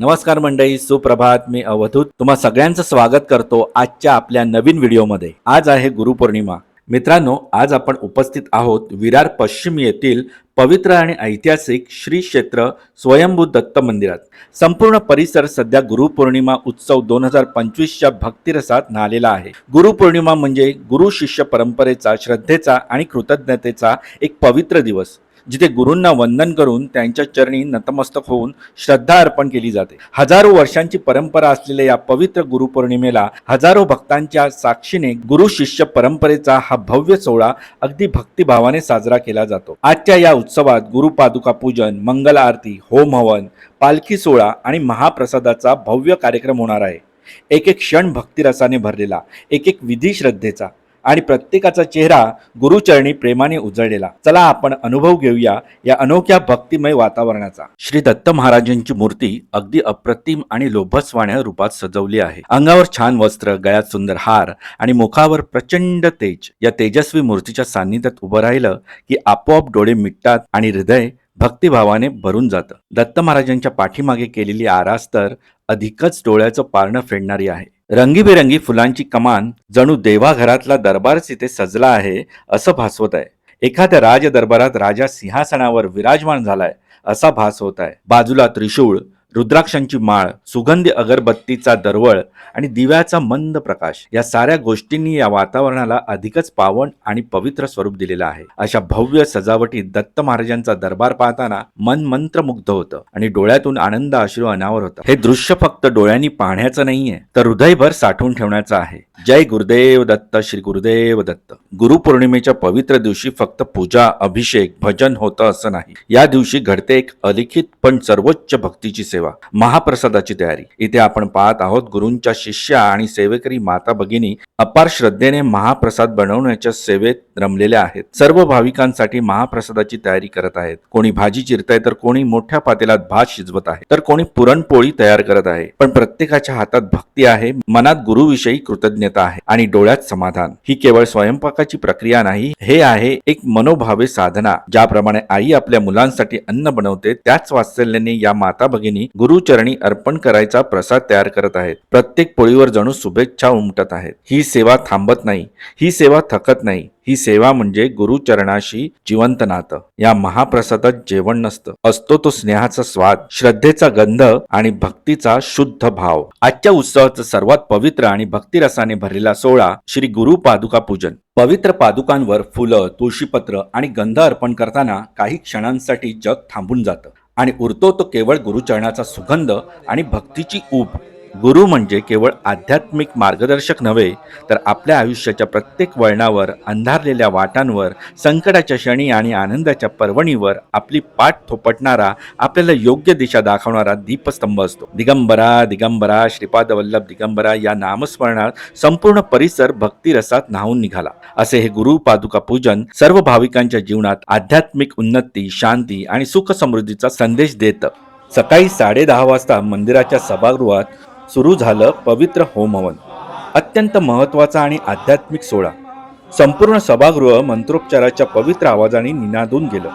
नमस्कार मंडळी सुप्रभात. मी अवधूत. तुम्हा सगळ्यांचं स्वागत करतो आजच्या आपल्या नवीन व्हिडिओमध्ये. आज आहे गुरुपौर्णिमा. मित्रांनो आज आपण उपस्थित आहोत विरार पश्चिम येथील पवित्र आणि ऐतिहासिक श्री क्षेत्र स्वयंभू दत्त मंदिरात. संपूर्ण परिसर सध्या गुरुपौर्णिमा उत्सव दोन हजार पंचवीसच्या भक्तिरसात न्हालेला आहे. गुरुपौर्णिमा म्हणजे गुरु शिष्य परंपरेचा श्रद्धेचा आणि कृतज्ञतेचा एक पवित्र दिवस. जिथे गुरूंना वंदन करून त्यांच्या चरणी नतमस्तक होऊन श्रद्धा अर्पण केली जाते. हजारो वर्षांची परंपरा असलेल्या या पवित्र गुरुपौर्णिमेला हजारो भक्तांच्या साक्षीने गुरु शिष्य परंपरेचा हा भव्य सोहळा अगदी भक्तिभावाने साजरा केला जातो. आजच्या या उत्सवात गुरुपादुका पूजन मंगल आरती होम हवन पालखी सोहळा आणि महाप्रसादाचा भव्य कार्यक्रम होणार आहे. एक एक क्षण भक्तिरसाने भरलेला एक एक विधी श्रद्धेचा. आणि प्रत्येकाचा चेहरा गुरुचरणी प्रेमाने उजळलेला. चला आपण अनुभव घेऊया या अनोख्या भक्तिमय वातावरणाचा. श्री दत्त महाराजांची मूर्ती अगदी अप्रतिम आणि लोभसवाण्या रूपात सजवली आहे. अंगावर छान वस्त्र गळ्यात सुंदर हार आणि मुखावर प्रचंड तेज. या तेजस्वी मूर्तीच्या सान्निध्यात उभं राहिलं की आपोआप डोळे मिटतात आणि हृदय भक्तिभावाने भरून जातं. दत्त महाराजांच्या पाठीमागे केलेली आरास तर अधिकच डोळ्याचं पारणं फेडणारी आहे. रंगीबेरंगी फुलांची कमान जणू देवाघरातला दरबारच इथे सजला आहे असं भासवत आहे. एखाद्या राज दरबारात राजा सिंहासनावर विराजमान झालाय असा भास होत आहे. बाजूला त्रिशूळ रुद्राक्षांची माळ सुगंधी अगरबत्तीचा दरवळ आणि दिव्याचा मंद प्रकाश या साऱ्या गोष्टींनी या वातावरणाला अधिकच पावन आणि पवित्र स्वरूप दिलेलं आहे. अशा भव्य सजावटीत दत्त महाराजांचा दरबार पाहताना मन मंत्रमुग्ध होतं आणि डोळ्यातून आनंद अश्रू अनावर होता. हे दृश्य फक्त डोळ्यांनी पाहण्याचं नाहीये तर हृदयभर साठवून ठेवण्याचं आहे. जय गुरुदेव दत्त श्री गुरुदेव दत्त. गुरुपौर्णिमेच्या पवित्र दिवशी फक्त पूजा अभिषेक भजन होतं असं नाही. या दिवशी घडते एक अलिखित पण सर्वोच्च भक्तीची सेवा. सेवा. महाप्रसादाची तयारी. इथे आपण पाहत आहोत गुरूंच्या शिष्या आणि सेवेकरी माता भगिनी अपार श्रद्धेने महाप्रसाद बनवण्याच्या सेवेत रमलेल्या आहेत. सर्व भाविकांसाठी महाप्रसादाची तयारी करत आहेत. कोणी भाजी चिरताय तर कोणी मोठ्या पातेल्यात भात शिजवत आहे. तर कोणी पुरणपोळी तयार करत आहे. पण प्रत्येकाच्या हातात भक्ती आहे मनात गुरुविषयी कृतज्ञता आहे आणि डोळ्यात समाधान. ही केवळ स्वयंपाकाची प्रक्रिया नाही हे आहे एक मनोभावे साधना. ज्याप्रमाणे आई आपल्या मुलांसाठी अन्न बनवते त्याच वात्सल्याने या माता भगिनी गुरुचरणी अर्पण करायचा प्रसाद तयार करत आहेत. प्रत्येक पोळीवर जणू शुभेच्छा उमटत आहेत. ही सेवा थांबत नाही. ही सेवा थकत नाही. ही सेवा म्हणजे गुरुचरणाशी जिवंत नातं. या महाप्रसादात जेवण नसतं. असतो तो स्नेहाचा स्वाद श्रद्धेचा गंध आणि भक्तीचा शुद्ध भाव. आजच्या उत्सवाचा सर्वात पवित्र आणि भक्तिरसाने भरलेला सोहळा श्री गुरु पादुका पूजन. पवित्र पादुकांवर फुलं तुळशीपत्र आणि गंध अर्पण करताना काही क्षणांसाठी जग थांबून जातं. आणि उरतो तो केवळ गुरुचरणाचा सुगंध आणि भक्तीची ऊब. गुरु म्हणजे केवळ आध्यात्मिक मार्गदर्शक नव्हे तर आपल्या आयुष्याच्या प्रत्येक वळणावर अंधारलेल्या वाटांवर संकटाच्या क्षणी आणि आनंदाच्या पर्वणीवर आपली पाठ थोपटणारा आपल्याला योग्य दिशा दाखवणारा दीपस्तंभ असतो. दिगंबरा दिगंबरा श्रीपाद वल्लभ दिगंबरा या नामस्मरणात संपूर्ण परिसर भक्तिरसात न्हावून निघाला. असे हे गुरु पादुका पूजन सर्व भाविकांच्या जीवनात आध्यात्मिक उन्नती शांती आणि सुख समृद्धीचा संदेश देतं. सकाळी साडे दहा वाजता मंदिराच्या सभागृहात सुरू झालं पवित्र होमहवन अत्यंत महत्त्वाचा आणि आध्यात्मिक सोहळा. संपूर्ण सभागृह मंत्रोपचाराच्या पवित्र आवाजाने निनादून गेलं.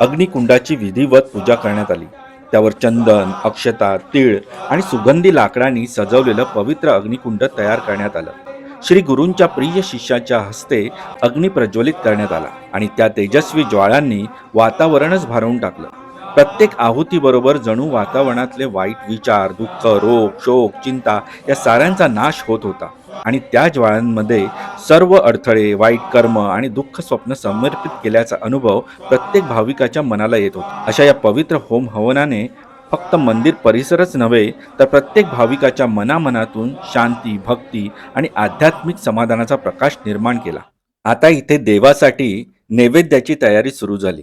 अग्निकुंडाची विधिवत पूजा करण्यात आली. त्यावर चंदन अक्षता तीळ आणि सुगंधी लाकडांनी सजवलेलं पवित्र अग्निकुंड तयार करण्यात आलं. श्री गुरूंच्या प्रिय शिष्याच्या हस्ते अग्नी प्रज्वलित करण्यात आला आणि त्या तेजस्वी ज्वाळांनी वातावरणच भारवून टाकलं. प्रत्येक आहुतीबरोबर जणू वातावरणातले वाईट विचार दुःख रोग शोक चिंता या साऱ्यांचा नाश होत होता. आणि त्या ज्वाळांमध्ये सर्व अडथळे वाईट कर्म आणि दुःख स्वप्न समर्पित केल्याचा अनुभव प्रत्येक भाविकाच्या मनाला येत होता. अशा या पवित्र होम हवनाने फक्त मंदिर परिसरच नव्हे तर प्रत्येक भाविकाच्या मनामनातून शांती भक्ती आणि आध्यात्मिक समाधानाचा प्रकाश निर्माण केला. आता इथे देवासाठी नैवेद्याची तयारी सुरू झाली.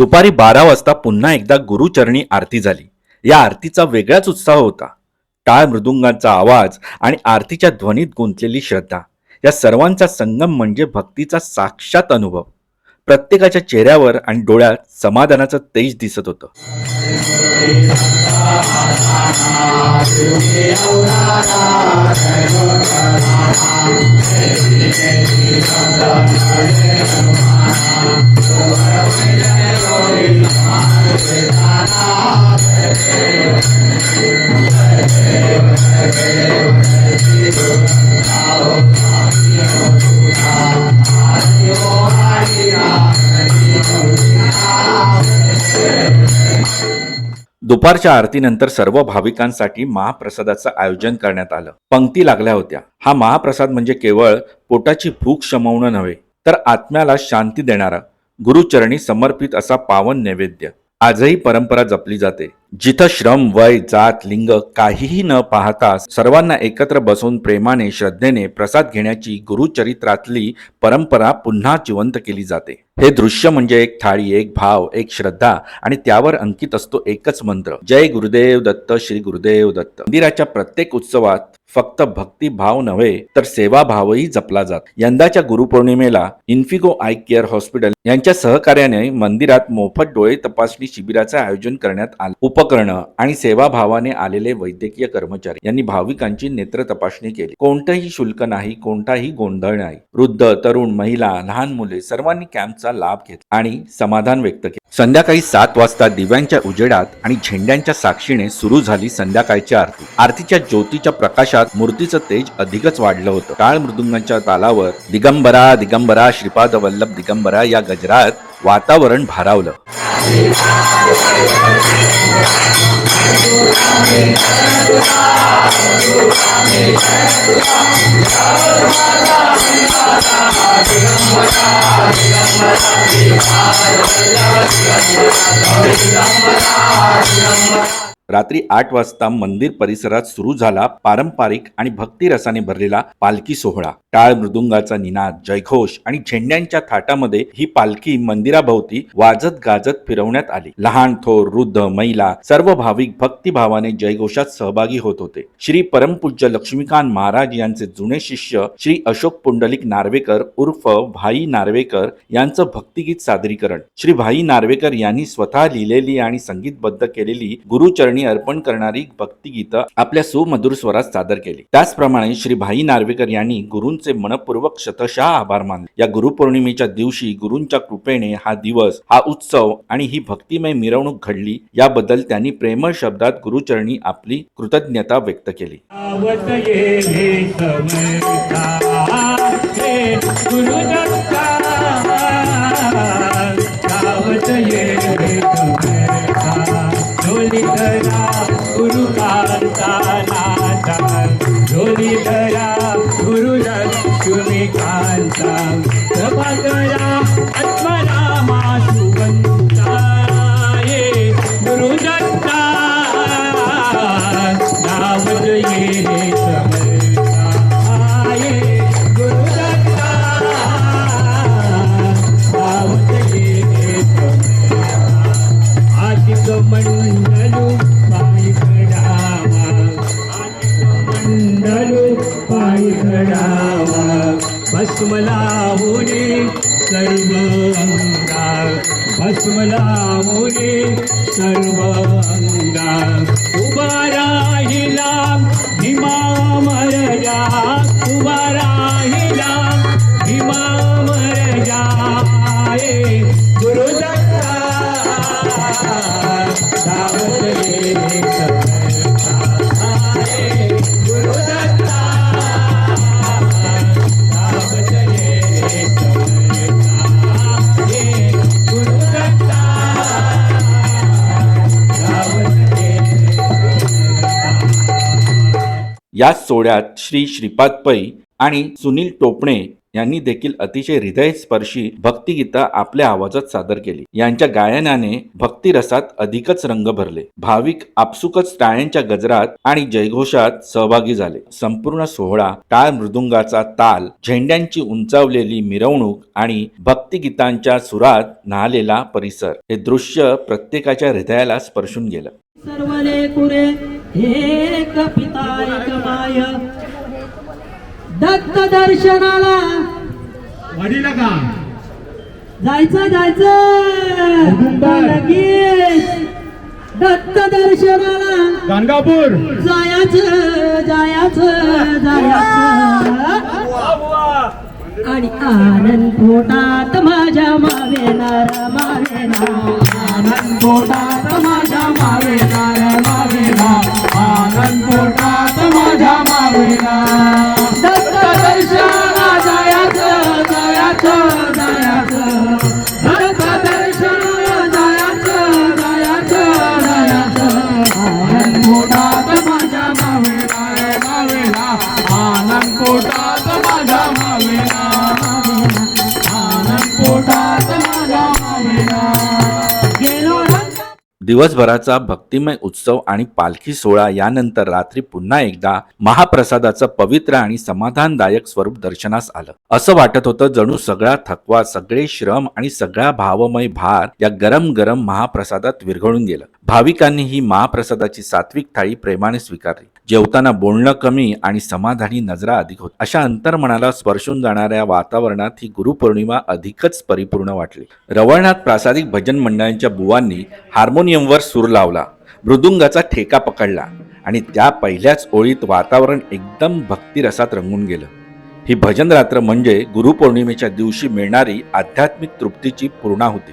दुपारी बारा वाजता पुन्हा एकदा गुरुचरणी आरती झाली. या आरतीचा वेगळाच उत्साह होता. टाळ मृदुंगांचा आवाज आणि आरतीच्या ध्वनीत गुंतलेली श्रद्धा या सर्वांचा संगम म्हणजे भक्तीचा साक्षात अनुभव. प्रत्येकाच्या चेहऱ्यावर आणि डोळ्यात समाधानाचं तेज दिसत होतं. दुपारच्या आरतीनंतर सर्व भाविकांसाठी महाप्रसादाचं आयोजन करण्यात आलं. पंक्ती लागल्या होत्या. हा महाप्रसाद म्हणजे केवळ पोटाची भूक शमवणं नव्हे तर आत्म्याला शांती देणारा. गुरुचरणी समर्पित असा पावन नैवेद्य. आजही परंपरा जपली जाते. जिथं श्रम वय जात लिंग काहीही न पाहता सर्वांना एकत्र बसून प्रेमाने श्रद्धेने प्रसाद घेण्याची गुरुचरित्रातली परंपरा पुन्हा जिवंत केली जाते. हे दृश्य म्हणजे एक थाळी एक भाव एक श्रद्धा आणि त्यावर अंकित असतो एकच मंत्र. जय गुरुदेव दत्त श्री गुरुदेव दत्त. मंदिराच्या प्रत्येक उत्सवात फक्त भक्ती भाव नव्हे तर सेवा भावही जपला जात. यंदाच्या गुरुपौर्णिमेला इन्फिगो आय केअर हॉस्पिटल यांच्या सहकार्याने मंदिरात मोफत डोळे तपासणी शिबिराचे आयोजन करण्यात आले. उपकरणं आणि सेवाभावाने आलेले वैद्यकीय कर्मचारी यांनी भाविकांची नेत्र तपासणी केली. कोणतंही शुल्क नाही कोणताही गोंधळ नाही. वृद्ध तरुण महिला लहान मुले सर्वांनी कॅम्पचा लाभ घेतला आणि समाधान व्यक्त केले. संध्याकाळी सात वाजता दिव्यांच्या उजेडात आणि झेंड्यांच्या साक्षीने सुरू झाली संध्याकाळची आरती. आरतीच्या ज्योतीच्या प्रकाशात मूर्तीचं तेज अधिकच वाढलं होतं. काळ मृदुंगांच्या तालावर दिगंबरा दिगंबरा श्रीपाद वल्लभ दिगंबरा या गजरात वातावरण भारावलं. रात्री आठ वाजता मंदिर परिसरात सुरू झाला पारंपरिक आणि भक्तिरसाने भरलेला पालखी सोहळा. टाळ मृदुंगाचा निनाद जयघोष आणि झेंड्यांच्या थाटामध्ये ही पालखी मंदिराभोवती वाजत गाजत फिरवण्यात आली. लहान थोर वृद्ध महिला सर्व भाविक भक्तिभावाने जयघोषात सहभागी होत होते. श्री परमपूज्य लक्ष्मीकांत महाराज यांचे जुने शिष्य श्री अशोक पुंडलिक नार्वेकर उर्फ भाई नार्वेकर यांचं भक्तिगीत सादरीकरण. श्री भाई नार्वेकर यांनी स्वतः लिहिलेली आणि संगीतबद्ध केलेली गुरुचरणी अर्पण करणारी भक्तिगीतं आपल्या सुमधुर स्वरात सादर केली. त्याचप्रमाणे श्री भाई नार्वेकर यांनी गुरूंचे मनपूर्वक शतशः आभार मानले. या गुरुपौर्णिमेच्या दिवशी गुरूंच्या कृपेने हा दिवस हा उत्सव आणि ही भक्तिमय मिरवणूक घडली. याबद्दल त्यांनी प्रेमळ शब्दात गुरुचरणी आपली कृतज्ञता व्यक्त केली. आवत गुरुलक्ष्मीकांता भस्मला होणे सर्व अंगा भस्मला होणे सर्व अंगा उभा राहिला भीमा मरजा उभा राहिला भीमा मरजा गुरुदत्ता। याच सोहळ्यात श्री श्रीपाद पै आणि सुनील टोपणे यांनी देखील अतिशय हृदयस्पर्शी भक्तिगीता आपल्या आवाजात सादर केली. यांच्या गायनाने भक्तिरसात अधिकच रंग भरले. भाविक आपसुकच टाळ्यांच्या गजरात आणि जयघोषात सहभागी झाले. संपूर्ण सोहळा टाळ मृदुंगाचा ताल झेंड्यांची उंचावलेली मिरवणूक आणि भक्तिगीतांच्या सुरात न्हालेला परिसर हे दृश्य प्रत्येकाच्या हृदयाला स्पर्शून गेलं. एक पिता एक माय. दत्त दर्शनाला. वाडीला का? जायचं जायचं. लगेच. दत्त दर्शनाला. गाणगापूर. जायचं जायचं जायचं. आणि आनंद पोटात माझ्या मावेनार मावेना आनंद पोटात माझ्या मावेनार मावेना आनंद पोटात माझ्या मावेना दत्त दत्त आनंद पोटात माझ्या मावेना मावेना आनंद पोटात माझ्या मावेना दिवसभराचा भक्तिमय उत्सव आणि पालखी सोहळा यानंतर रात्री पुन्हा एकदा महाप्रसादाचं पवित्र आणि समाधानदायक स्वरूप दर्शनास आलं. असं वाटत होतं जणू सगळा थकवा सगळे श्रम आणि सगळा भावमय भार या गरम गरम महाप्रसादात विरघळून गेलं. भाविकांनी ही महाप्रसादाची सात्विक थाळी प्रेमाने स्वीकारली. जेवताना बोलणं कमी आणि समाधानी नजरा अधिक होत. अशा अंतर्मनाला स्पर्शून जाणाऱ्या वातावरणात ही गुरुपौर्णिमा अधिकच परिपूर्ण वाटली. रवळनाथ प्रासादिक भजन मंडळांच्या बुवांनी हार्मोनियमवर सूर लावला. मृदुंगाचा ठेका पकडला आणि त्या पहिल्याच ओळीत वातावरण एकदम भक्तिरसात रंगून गेलं. ही भजन रात्र म्हणजे गुरुपौर्णिमेच्या दिवशी मिळणारी आध्यात्मिक तृप्तीची पूर्णा होती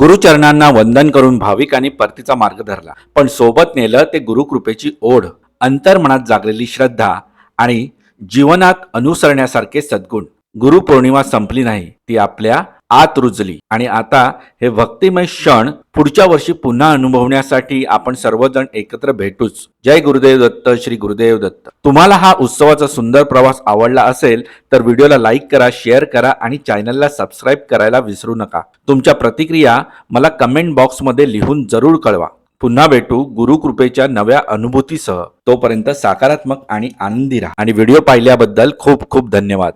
गुरुचरणांना वंदन करून भाविकांनी परतीचा मार्ग धरला. पण सोबत नेलं ते गुरुकृपेची ओढ अंतर्मनात जागलेली श्रद्धा आणि जीवनात अनुसरण्यासारखे सद्गुण. गुरुपौर्णिमा संपली नाही ती आपल्या आत रुजली. आणि आता हे भक्तिमय क्षण पुढच्या वर्षी पुन्हा अनुभवण्यासाठी आपण सर्वजण एकत्र भेटूच. जय गुरुदेव दत्त श्री गुरुदेव दत्त. तुम्हाला हा उत्सवाचा सुंदर प्रवास आवडला असेल तर व्हिडिओला लाईक करा शेअर करा आणि चॅनलला सबस्क्राईब करायला विसरू नका. तुमच्या प्रतिक्रिया मला कमेंट बॉक्समध्ये लिहून जरूर कळवा. पुन्हा भेटू गुरुकृपेच्या नव्या अनुभूतीसह. तोपर्यंत सकारात्मक आणि आनंदी राहा. आणि व्हिडिओ पाहिल्याबद्दल खूप खूप धन्यवाद.